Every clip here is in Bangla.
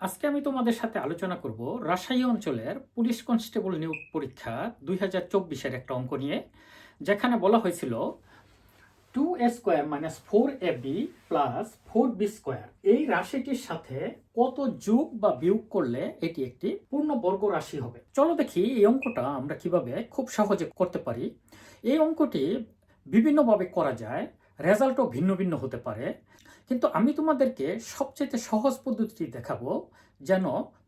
আজকে আমি তোমাদের সাথে আলোচনা করব রাজশাহী অঞ্চলের পুলিশ কনস্টেবল নিয়োগ পরীক্ষা দুই হাজার চব্বিশের একটা অঙ্ক নিয়ে, যেখানে বলা হয়েছিল two A square minus four A B plus four B square এই রাশিটির সাথে কত যোগ বা বিয়োগ করলে এটি একটি পূর্ণ বর্গ রাশি হবে? চলো দেখি এই অঙ্কটা আমরা কীভাবে খুব সহজে করতে পারি। এই অঙ্কটি বিভিন্নভাবে করা যায়। রেজাল্টও ভিন্ন ভিন্ন হতে পারে। কিন্তু আমি তোমাদেরকে সবচেয়ে সহজ পদ্ধতিটি দেখাবো যেন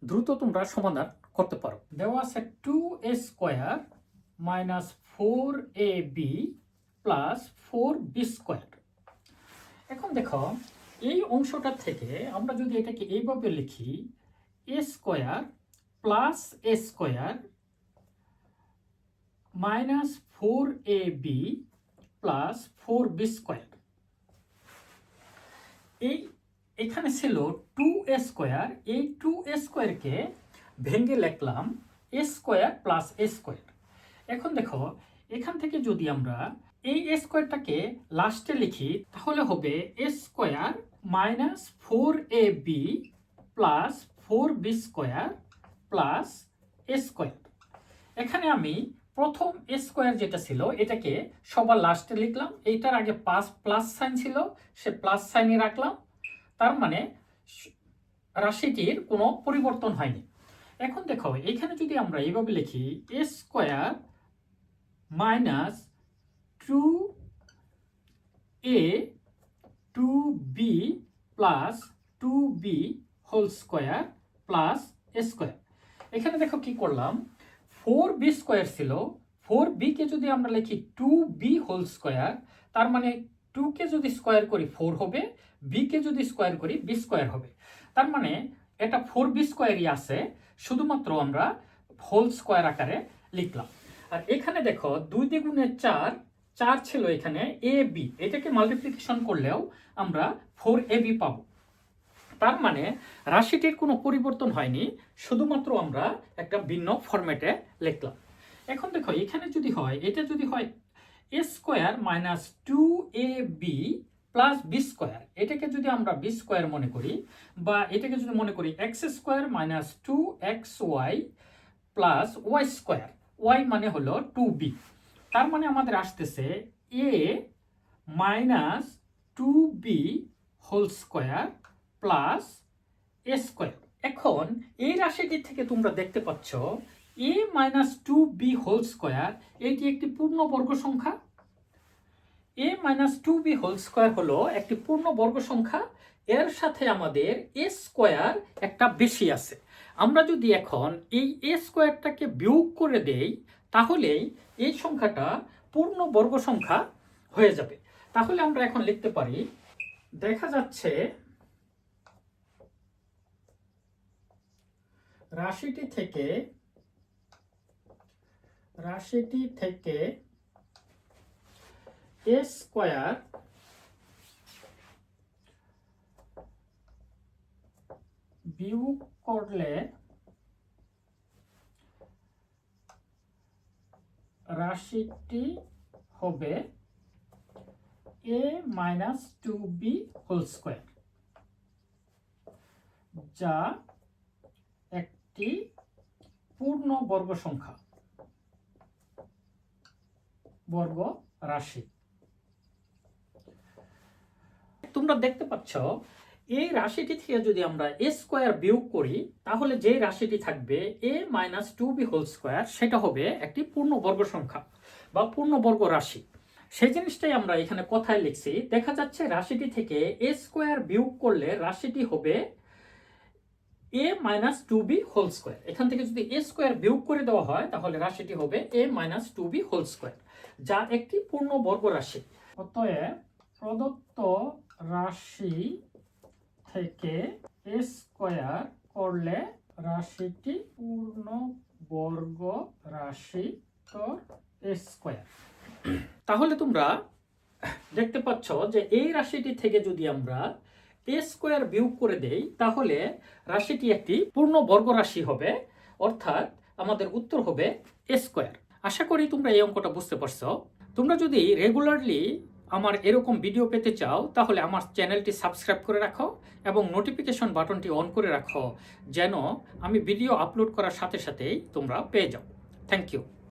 দ্রুত তোমরা সমাধান করতে পারো। দেওয়া আছে two A square minus four A B plus four B square এখন দেখো, এই অংশটা থেকে আমরা যদি এটাকে এইভাবে লিখি A square plus A square minus four A B plus four B square এই, এখানে ছিল টু এ স্কোয়ার এই টু এ স্কোয়ারকে ভেঙে লিখলাম A square plus A square এখন দেখো, এখান থেকে যদি আমরা এই এ স্কোয়ারটাকে লাস্টে লিখি, তাহলে হবে A square minus four A B plus four B square plus A square এখানে আমি প্রথম স্কোয়ার যেটা ছিল, এটাকে সবার লাস্টে লিখলাম। এইটার আগে পাস প্লাস সাইন ছিল, সে প্লাস সাইনে রাখলাম। তার মানে রাশিটির কোনো পরিবর্তন হয়নি। এখন দেখো, এখানে যদি আমরা এইভাবে লিখি A square minus two A two B plus two B whole square plus A square এখানে দেখো কি করলাম ফোর বি স্কোয়ার ছিল, ফোর বিকে যদি আমরা লিখি টু বি হোল স্কোয়ার, তার মানে টুকে যদি স্কোয়ার করি ফোর হবে বিকে যদি স্কোয়ার করি বি স্কোয়ার হবে। তার মানে এটা ফোর বি স্কোয়ারই আছে, শুধুমাত্র আমরা হোল স্কোয়ার আকারে লিখলাম। আর এখানে দেখো দুই দ্বিগুণে চার চার ছিল এখানে এ বি। এটাকে মাল্টিপ্লিকেশন করলেও আমরা ফোর এ বি পাবো। তার মানে রাশিটির কোনো পরিবর্তন হয়নি, শুধুমাত্র আমরা একটা ভিন্ন ফরম্যাটে লিখলাম। এখন দেখো, এখানে যদি হয়, এটা যদি হয় A square minus two A B plus B square এটাকে যদি আমরা বি স্কোয়ার মনে করি বা এটাকে যদি মনে করি X square minus two X Y plus Y square Y মানে হলো টু বি তার মানে আমাদের আসতেছে A minus two B whole square plus A square এখন এই রাশিটি থেকে তোমরা দেখতে পাচ্ছ A minus two B whole square এটি একটি পূর্ণ বর্গ সংখ্যা। A minus two B whole square হলো একটি পূর্ণ বর্গ সংখ্যা। এর সাথে আমাদের এ স্কোয়ার একটা বেশি আছে। আমরা যদি এখন এই এ স্কোয়ারটাকে বিয়োগ করে দেই, তাহলেই এই সংখ্যাটা পূর্ণ বর্গ সংখ্যা হয়ে যাবে। তাহলে আমরা এখন লিখতে পারি, দেখা যাচ্ছে রাশিটি থেকে রাশিটি থেকে এ স্কোয়ার বিয়োগ করলে রাশিটি হবে A minus two B whole square, যা একটি পূর্ণ বর্গ সংখ্যা, বর্গ রাশি। তোমরা দেখতে পাচ্ছ, এই রাশিটি থেকে যদি আমরা এ স্কোয়ার বিয়োগ করি, তাহলে যে রাশিটি থাকবে A minus two B whole square সেটা হবে একটি পূর্ণ বর্গ সংখ্যা বা পূর্ণ বর্গ রাশি। সেই জিনিসটাই আমরা এখানে কথায় লিখছি। দেখা যাচ্ছে রাশিটি থেকে এ স্কোয়ার বিয়োগ করলে রাশিটি হবে A minus two B whole square এখান থেকে যদি এ স্কোয়ার বিয়োগ করে দেওয়া হয়, তাহলে রাশিটি হবে A minus two B whole square যা একটি পূর্ণ বর্গ রাশি। অতএব প্রদত্ত রাশি থেকে এ স্কোয়ার করলে রাশিটি পূর্ণ বর্গ রাশি তো এ স্কোয়ার তাহলে তোমরা দেখতে পাচ্ছ যে এই রাশিটি থেকে যদি আমরা এ স্কোয়ার বিয়োগ করে দেই, তাহলে রাশিটি একটি পূর্ণ বর্গ রাশি হবে, অর্থাৎ আমাদের উত্তর হবে এ স্কোয়ার। আশা করি তোমরা এই অঙ্কটা বুঝতে পারছ। তোমরা যদি রেগুলারলি আমার এরকম ভিডিও পেতে চাও, তাহলে আমার চ্যানেলটি সাবস্ক্রাইব করে রাখো এবং নোটিফিকেশন বাটনটি অন করে রাখো, যেন আমি ভিডিও আপলোড করার সাথে সাথেই তোমরা পেয়ে যাও। Thank you